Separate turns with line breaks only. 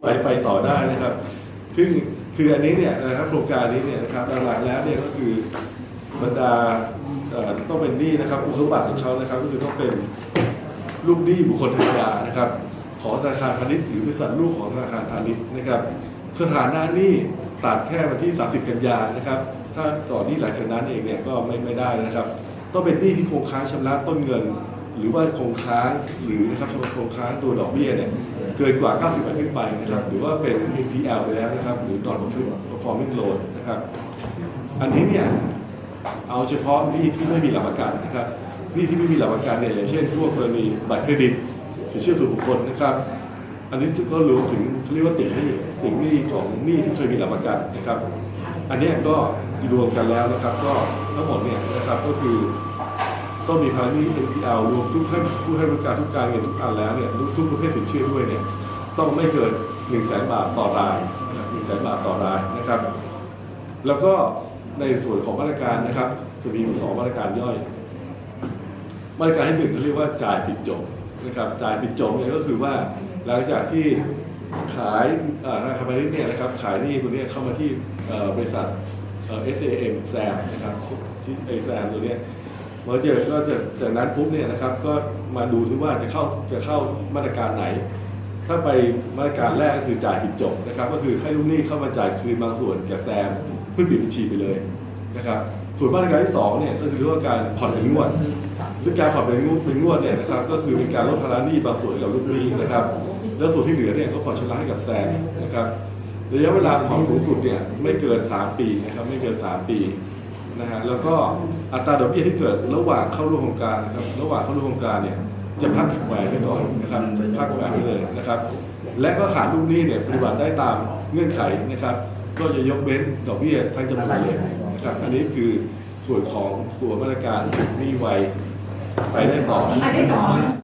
ไปไปต่อได้นะครับ ซึ่งคืออันนี้เนี่ยนะครับโครงการนี้เนี่ยนะครับหลักๆแล้วเนี่ยก็คือบรรดาต้องเป็นหนี้นะครับคุณสมบัติของเขานะครับก็คือต้องเป็นลูกหนี้บุคคลธรรมดานะครับ ของธนาคารพาณิชย์หรือบริษัทลูกของธนาคารพาณิชย์นะครับ สถานะหนี้ตัดแค่วันที่ 30 กันยานะครับ ถ้าต่อหนี้หลังจากนั้นเองเนี่ยก็ไม่ไม่ได้นะครับ ต้องเป็นหนี้ที่คงค้างชำระต้นเงิน หรือว่าคงค้างหรือนะครับคงค้างตัวดอกเบี้ยเนี่ยเกินกว่า 90วันขึ้นไปนะครับหรือว่าเป็น NPL ไปแล้วนะครับ หรือ non performing loan นะครับ อันนี้เนี่ยเอาเฉพาะหนี้ที่ไม่มีหลักประกันนะครับหนี้ที่ไม่มีหลักประกันเนี่ยอย่างเช่น พวกกรณีบัตรเครดิตสินเชื่อส่วนบุคคลนะครับ อันนี้ก็รวมถึงเรียกว่าติ่งหนี้ติ่งหนี้ของหนี้ที่เคยมีหลักประกันนะครับ อันนี้ก็รวมกันแล้วนะครับ ก็ทั้งหมดเนี่ยนะครับก็คือ ต้องมีภาระหนี้ NPL รวมทุกให้ผู้ให้บริการทุกการเงินทุกอันแล้วเนี่ยทุกประเภทสินเชื่อด้วยเนี่ยต้องไม่เกิน1นึ่งแสนบาทต่อรายหนึ่งแสนบาทต่อรายนะครับ แล้วก็ในส่วนของมาตรการนะครับจะมีสองมาตรการย่อย มาตรการที่หนึ่งเขาเรียกว่าจ่ายปิดจบนะครับจ่ายปิดจบเนี่ยก็คือว่าหลังจากที่ขายอ่อธนาคารพาณิชย์เนี่ยนะครับขายหนี้ตัวนี้เข้ามาที่บริษัท SAM แซมนะครับที่ไอแซมตัวเนี้ ยมันจะก็จะจากนั้นปุ๊บเนี่ยนะครับ ก็มาดูที่ว่าจะเข้าจะเข้ามาตรการไหน ถ้าไปมาตรการแรกก็คือจ่ายปิดจบนะครับ ก็คือให้ลูกหนี้เข้ามาจ่ายคืนบางส่วนแก่แซมเพื่อปิดบัญชีไปเลยนะครับส่วนมาตรการที่สองเนี่ยก็คือเรื่องการผ่อนเป็นงวดซึ่งการผ่อนเป็นงวดเป็นงวดเนี่ยนะครับก็คือเป็นการลดภาระหนี้บางส่วนกับลูกหนี้นะครับ แล้วส่วนที่เหลือเนี่ยก็ผ่อนชำระให้กับแซมนะครับระยะเวลาผ่อนสูงสุดเนี่ยไม่เกิน 3 ปีนะครับไม่เกิน 3 ปี นะฮะแล้วก็อัตราดอกเบี้ยที่เกิดระหว่างเข้าร่วมโครงการนะครับระหว่างเข้าร่วมโครงการเนี่ยจะพักแหวนไว้ก่อนนะครับพักแหวนไว้เลยนะครับ และก็หากลูกหนี้เนี่ยปฏิบัติได้ตามเงื่อนไขนะครับ ก็จะยกเว้นดอกเบี้ยทั้งจำนวนเลยนะครับอันนี้คือส่วนของตัวมาตรการหนี้ไวไปได้ต่อ
อันนี้ต่อ